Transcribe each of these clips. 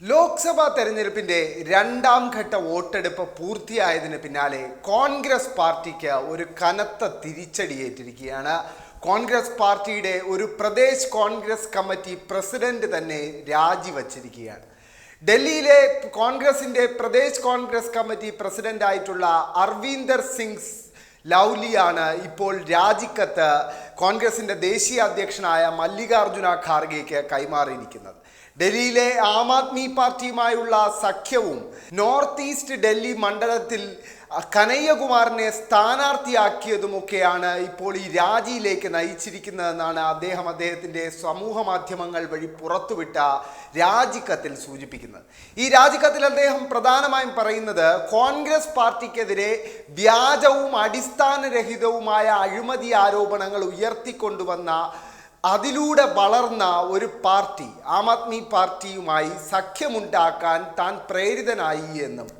ലോക്സഭാ തെരഞ്ഞെടുപ്പിന്റെ രണ്ടാം ഘട്ട വോട്ടെടുപ്പ് പൂർത്തിയായതിന് പിന്നാലെ കോൺഗ്രസ് പാർട്ടിക്ക് ഒരു കനത്ത തിരിച്ചടിയേറ്റിരിക്കുകയാണ് കോൺഗ്രസ് പാർട്ടിയുടെ ഒരു പ്രദേശ് കോൺഗ്രസ് കമ്മിറ്റി പ്രസിഡന്റ് തന്നെ രാജിവച്ചിരിക്കുകയാണ്. ഡൽഹിയിലെ കോൺഗ്രസിന്റെ പ്രദേശ് കോൺഗ്രസ് കമ്മിറ്റി പ്രസിഡന്റ് ആയിട്ടുള്ള അർവീന്ദർ സിംഗ് ലൗലിയാണ് ഇപ്പോൾ രാജിക്കത്ത് കോൺഗ്രസിന്റെ ദേശീയ അധ്യക്ഷനായ മല്ലികാർജുന ഖാർഗെക്ക് കൈമാറിയിരിക്കുന്നത്. ഡൽഹിയിലെ ആം ആദ്മി പാർട്ടിയുമായുള്ള സഖ്യവും നോർത്ത് ഈസ്റ്റ് ഡൽഹി മണ്ഡലത്തിൽ കനയ്യകുമാറിനെ സ്ഥാനാർത്ഥിയാക്കിയതുമൊക്കെയാണ് ഇപ്പോൾ ഈ രാജിയിലേക്ക് നയിച്ചിരിക്കുന്നതെന്നാണ് അദ്ദേഹം അദ്ദേഹത്തിന്റെ സമൂഹ മാധ്യമങ്ങൾ വഴി പുറത്തുവിട്ട രാജിക്കത്തിൽ സൂചിപ്പിക്കുന്നത്. ഈ രാജിക്കത്തിൽ അദ്ദേഹം പ്രധാനമായും പറയുന്നത് കോൺഗ്രസ് പാർട്ടിക്കെതിരെ വ്യാജവും അടിസ്ഥാനരഹിതവുമായ അഴിമതി ആരോപണങ്ങൾ ഉയർത്തിക്കൊണ്ടുവന്ന അതിലൂടെ വളർന്ന ഒരു പാർട്ടി ആം ആദ്മി പാർട്ടിയുമായി സഖ്യമുണ്ടാക്കാൻ താൻ പ്രേരിതനായി എന്നും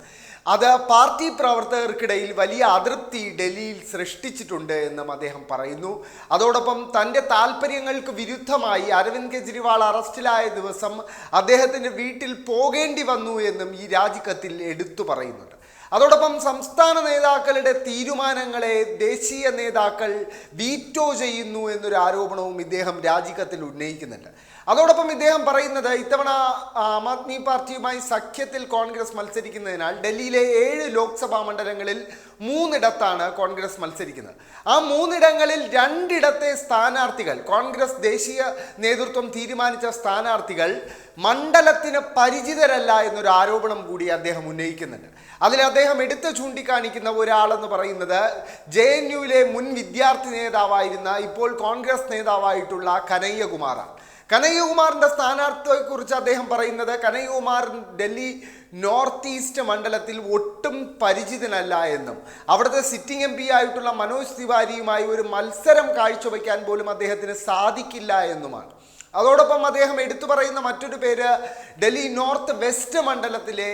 അത് പാർട്ടി പ്രവർത്തകർക്കിടയിൽ വലിയ അതൃപ്തി ഡൽഹിയിൽ സൃഷ്ടിച്ചിട്ടുണ്ട് എന്നും അദ്ദേഹം പറയുന്നു. അതോടൊപ്പം തന്റെ താല്പര്യങ്ങൾക്ക് വിരുദ്ധമായി അരവിന്ദ് കെജ്രിവാൾ അറസ്റ്റിലായ ദിവസം അദ്ദേഹത്തിന്റെ വീട്ടിൽ പോകേണ്ടി വന്നു എന്നും ഈ രാജിക്കത്തിൽ എടുത്തു പറയുന്നുണ്ട്. അതോടൊപ്പം സംസ്ഥാന നേതാക്കളുടെ തീരുമാനങ്ങളെ ദേശീയ നേതാക്കൾ വീറ്റോ ചെയ്യുന്നു എന്നൊരു ആരോപണവും ഇദ്ദേഹം രാജിക്കത്തിൽ ഉന്നയിക്കുന്നുണ്ട്. അതോടൊപ്പം ഇദ്ദേഹം പറയുന്നത് ഇത്തവണ ആം ആദ്മി പാർട്ടിയുമായി സഖ്യത്തിൽ കോൺഗ്രസ് മത്സരിക്കുന്നതിനാൽ ഡൽഹിയിലെ ഏഴ് ലോക്സഭാ മണ്ഡലങ്ങളിൽ മൂന്നിടത്താണ് കോൺഗ്രസ് മത്സരിക്കുന്നത്. ആ മൂന്നിടങ്ങളിൽ രണ്ടിടത്തെ സ്ഥാനാർത്ഥികൾ കോൺഗ്രസ് ദേശീയ നേതൃത്വം തീരുമാനിച്ച സ്ഥാനാർത്ഥികൾ മണ്ഡലത്തിന് പരിചിതരല്ല എന്നൊരു ആരോപണം കൂടി അദ്ദേഹം ഉന്നയിക്കുന്നുണ്ട്. അതിൽ അദ്ദേഹം എടുത്തു ചൂണ്ടിക്കാണിക്കുന്ന ഒരാളെന്ന് പറയുന്നത് ജെ എൻ യുവിലെ മുൻ വിദ്യാർത്ഥി നേതാവായിരുന്ന ഇപ്പോൾ കോൺഗ്രസ് നേതാവായിട്ടുള്ള കനയ്യകുമാറാണ്. കനയ്യകുമാറിന്റെ സ്ഥാനാർത്ഥിയെക്കുറിച്ച് അദ്ദേഹം പറയുന്നത് കനയ്യകുമാർ ഡൽഹി നോർത്ത് ഈസ്റ്റ് മണ്ഡലത്തിൽ ഒട്ടും പരിചിതനല്ല എന്നും അവിടുത്തെ സിറ്റിംഗ് എം പി ആയിട്ടുള്ള മനോജ് തിവാരിയുമായി ഒരു മത്സരം കാഴ്ചവെക്കാൻ പോലും അദ്ദേഹത്തിന് സാധിക്കില്ല എന്നുമാണ്. അതോടൊപ്പം അദ്ദേഹം എടുത്തു പറയുന്ന മറ്റൊരു പേര് ഡൽഹി നോർത്ത് വെസ്റ്റ് മണ്ഡലത്തിലെ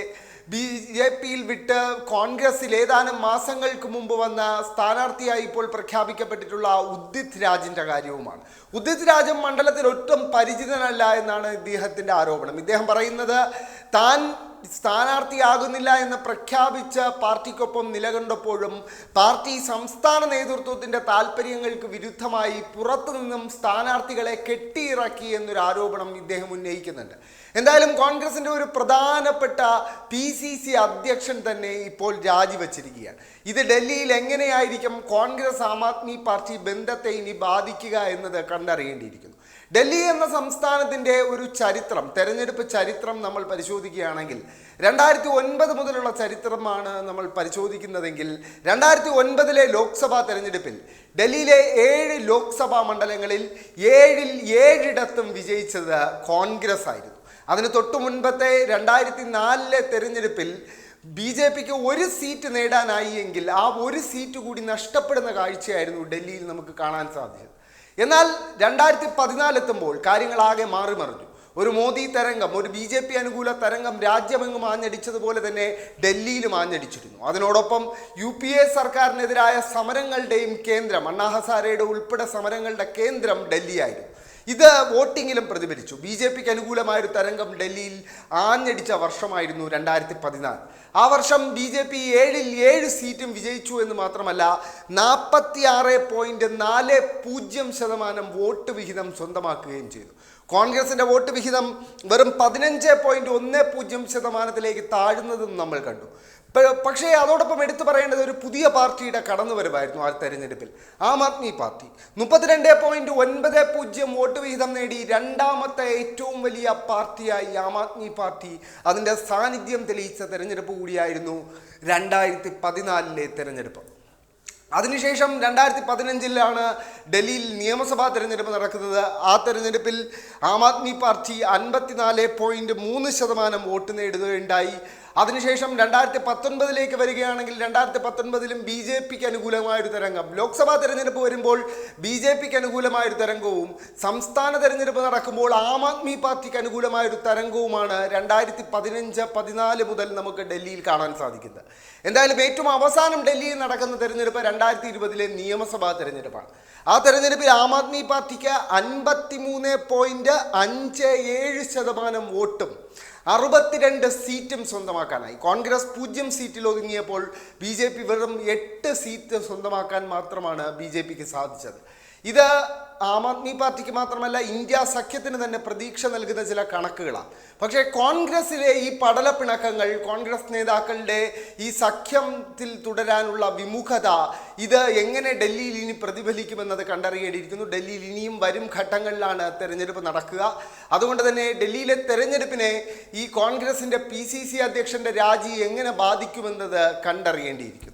ബി ജെ പിയിൽ വിട്ട് കോൺഗ്രസിൽ ഏതാനും മാസങ്ങൾക്ക് മുമ്പ് വന്ന സ്ഥാനാർത്ഥിയായി ഇപ്പോൾ പ്രഖ്യാപിക്കപ്പെട്ടിട്ടുള്ള ഉദിത് രാജിന്റെ കാര്യവുമാണ്. ഉദിത് രാജൻ മണ്ഡലത്തിൽ ഒട്ടും പരിചിതനല്ല എന്നാണ് ഇദ്ദേഹത്തിന്റെ ആരോപണം. ഇദ്ദേഹം പറയുന്നത് താൻ സ്ഥാനാർത്ഥിയാകുന്നില്ല എന്ന് പ്രഖ്യാപിച്ച പാർട്ടിക്കൊപ്പം നിലകൊണ്ടപ്പോഴും പാർട്ടി സംസ്ഥാന നേതൃത്വത്തിന്റെ താല്പര്യങ്ങൾക്ക് വിരുദ്ധമായി പുറത്തുനിന്നും സ്ഥാനാർത്ഥികളെ കെട്ടിയിറക്കി എന്നൊരു ആരോപണം ഇദ്ദേഹം ഉന്നയിക്കുന്നുണ്ട്. എന്തായാലും കോൺഗ്രസിന്റെ ഒരു പ്രധാനപ്പെട്ട പി സി സി അധ്യക്ഷൻ തന്നെ ഇപ്പോൾ രാജിവെച്ചിരിക്കുകയാണ്. ഇത് ഡൽഹിയിൽ എങ്ങനെയായിരിക്കും കോൺഗ്രസ് ആം ആദ്മി പാർട്ടി ബന്ധത്തെ ഇനി ബാധിക്കുക എന്നത് കണ്ടറിയേണ്ടിയിരിക്കുന്നു. ഡൽഹി എന്ന സംസ്ഥാനത്തിന്റെ ഒരു ചരിത്രം തെരഞ്ഞെടുപ്പ് ചരിത്രം നമ്മൾ പരിശോധിക്കുകയാണെങ്കിൽ രണ്ടായിരത്തി ഒൻപത് മുതലുള്ള ചരിത്രമാണ് നമ്മൾ പരിശോധിക്കുന്നതെങ്കിൽ രണ്ടായിരത്തി ഒൻപതിലെ ലോക്സഭാ തെരഞ്ഞെടുപ്പിൽ ഡൽഹിയിലെ ഏഴ് ലോക്സഭാ മണ്ഡലങ്ങളിൽ ഏഴിൽ ഏഴിടത്തും വിജയിച്ചത് കോൺഗ്രസ് ആയിരുന്നു. അതിന് തൊട്ടു മുൻപത്തെ രണ്ടായിരത്തി നാലിലെ തെരഞ്ഞെടുപ്പിൽ ബി ജെ പിക്ക് ഒരു സീറ്റ് നേടാനായി എങ്കിൽ ആ ഒരു സീറ്റ് കൂടി നഷ്ടപ്പെടുന്ന കാഴ്ചയായിരുന്നു ഡൽഹിയിൽ നമുക്ക് കാണാൻ സാധിച്ചത്. എന്നാൽ രണ്ടായിരത്തി പതിനാലെത്തുമ്പോൾ കാര്യങ്ങളാകെ മാറി മറിഞ്ഞു. ഒരു മോദി തരംഗം ഒരു ബി ജെ പി അനുകൂല തരംഗം രാജ്യമെങ്ങും ആഞ്ഞടിച്ചതുപോലെ തന്നെ ഡൽഹിയിലും ആഞ്ഞടിച്ചിരുന്നു. അതിനോടൊപ്പം യു പി എ സർക്കാരിനെതിരായ സമരങ്ങളുടെയും കേന്ദ്രം അണ്ണാ ഹസാരയുടെ ഉൾപ്പെടെ സമരങ്ങളുടെ കേന്ദ്രം ഡൽഹിയായിരുന്നു. ഇത് വോട്ടിങ്ങിലും പ്രതിഫലിച്ചു. ബി ജെ പിക്ക് അനുകൂലമായൊരു തരംഗം ഡൽഹിയിൽ ആഞ്ഞടിച്ച വർഷമായിരുന്നു രണ്ടായിരത്തി പതിനാല് ആ വർഷം ബി ജെ പി ഏഴിൽ ഏഴ് സീറ്റും വിജയിച്ചു എന്ന് മാത്രമല്ല നാൽപ്പത്തി ആറ് പോയിന്റ് നാല് പൂജ്യം ശതമാനം വോട്ട് വിഹിതം സ്വന്തമാക്കുകയും ചെയ്തു. കോൺഗ്രസിന്റെ വോട്ട് വിഹിതം വെറും പതിനഞ്ച് പോയിന്റ് ഒന്ന് പൂജ്യം ശതമാനത്തിലേക്ക് താഴുന്നതും നമ്മൾ കണ്ടു. പക്ഷേ അതോടൊപ്പം എടുത്തു പറയേണ്ടത് ഒരു പുതിയ പാർട്ടിയുടെ കടന്നു വരുമായിരുന്നു ആ തെരഞ്ഞെടുപ്പിൽ. ആം ആദ്മി പാർട്ടി. മുപ്പത്തിരണ്ട് പോയിന്റ് ഒൻപത് പൂജ്യം വോട്ട് വിഹിതം നേടി രണ്ടാമത്തെ ഏറ്റവും വലിയ പാർട്ടിയായി ആം ആദ്മി പാർട്ടി അതിന്റെ സാന്നിധ്യം തെളിയിച്ച തെരഞ്ഞെടുപ്പ് കൂടിയായിരുന്നു രണ്ടായിരത്തി പതിനാലിലെ തെരഞ്ഞെടുപ്പ്. അതിനുശേഷം രണ്ടായിരത്തി പതിനഞ്ചിലാണ് ഡൽഹിയിൽ നിയമസഭാ തെരഞ്ഞെടുപ്പ് നടക്കുന്നത്. ആ തെരഞ്ഞെടുപ്പിൽ ആം ആദ്മി പാർട്ടി അൻപത്തിനാല് പോയിന്റ് മൂന്ന് ശതമാനം വോട്ട് നേടുകയുണ്ടായി. അതിനുശേഷം രണ്ടായിരത്തി പത്തൊൻപതിലേക്ക് വരികയാണെങ്കിൽ രണ്ടായിരത്തി പത്തൊൻപതിലും ബി ജെ പിക്ക് അനുകൂലമായൊരു തരംഗം. ലോക്സഭാ തെരഞ്ഞെടുപ്പ് വരുമ്പോൾ ബി ജെ പിക്ക് അനുകൂലമായൊരു തരംഗവും സംസ്ഥാന തെരഞ്ഞെടുപ്പ് നടക്കുമ്പോൾ ആം ആദ്മി പാർട്ടിക്ക് അനുകൂലമായൊരു തരംഗവുമാണ് രണ്ടായിരത്തി പതിനഞ്ച് പതിനാല് മുതൽ നമുക്ക് ഡൽഹിയിൽ കാണാൻ സാധിക്കുന്നത്. എന്തായാലും ഏറ്റവും അവസാനം ഡൽഹിയിൽ നടക്കുന്ന തെരഞ്ഞെടുപ്പ് രണ്ടായിരത്തി ഇരുപതിലെ നിയമസഭാ തെരഞ്ഞെടുപ്പാണ്. ആ തെരഞ്ഞെടുപ്പിൽ ആം ആദ്മി പാർട്ടിക്ക് അൻപത്തി മൂന്ന് പോയിന്റ് അഞ്ച് ഏഴ് ശതമാനം വോട്ടും അറുപത്തിരണ്ട് സീറ്റും സ്വന്തമാക്കാനായി. കോൺഗ്രസ് പൂജ്യം സീറ്റിൽ ഒതുങ്ങിയപ്പോൾ ബി വെറും എട്ട് സീറ്റ് സ്വന്തമാക്കാൻ മാത്രമാണ് ബി സാധിച്ചത്. ഇത് ആം ആദ്മി പാർട്ടിക്ക് മാത്രമല്ല ഇന്ത്യ സഖ്യത്തിന് തന്നെ പ്രതീക്ഷ നൽകുന്ന ചില കണക്കുകളാണ്. പക്ഷേ കോൺഗ്രസിലെ ഈ പടലപ്പിണക്കങ്ങൾ കോൺഗ്രസ് നേതാക്കളുടെ ഈ സഖ്യത്തിൽ തുടരാനുള്ള വിമുഖത ഇത് എങ്ങനെ ഡൽഹിയിൽ ഇനി പ്രതിഫലിക്കുമെന്നത് കണ്ടറിയേണ്ടിയിരിക്കുന്നു. ഡൽഹിയിൽ ഇനിയും വരും ഘട്ടങ്ങളിലാണ് തെരഞ്ഞെടുപ്പ് നടക്കുക. അതുകൊണ്ട് തന്നെ ഡൽഹിയിലെ തെരഞ്ഞെടുപ്പിനെ ഈ കോൺഗ്രസിന്റെ പി സി സി അധ്യക്ഷന്റെ രാജി എങ്ങനെ ബാധിക്കുമെന്നത് കണ്ടറിയേണ്ടിയിരിക്കുന്നു.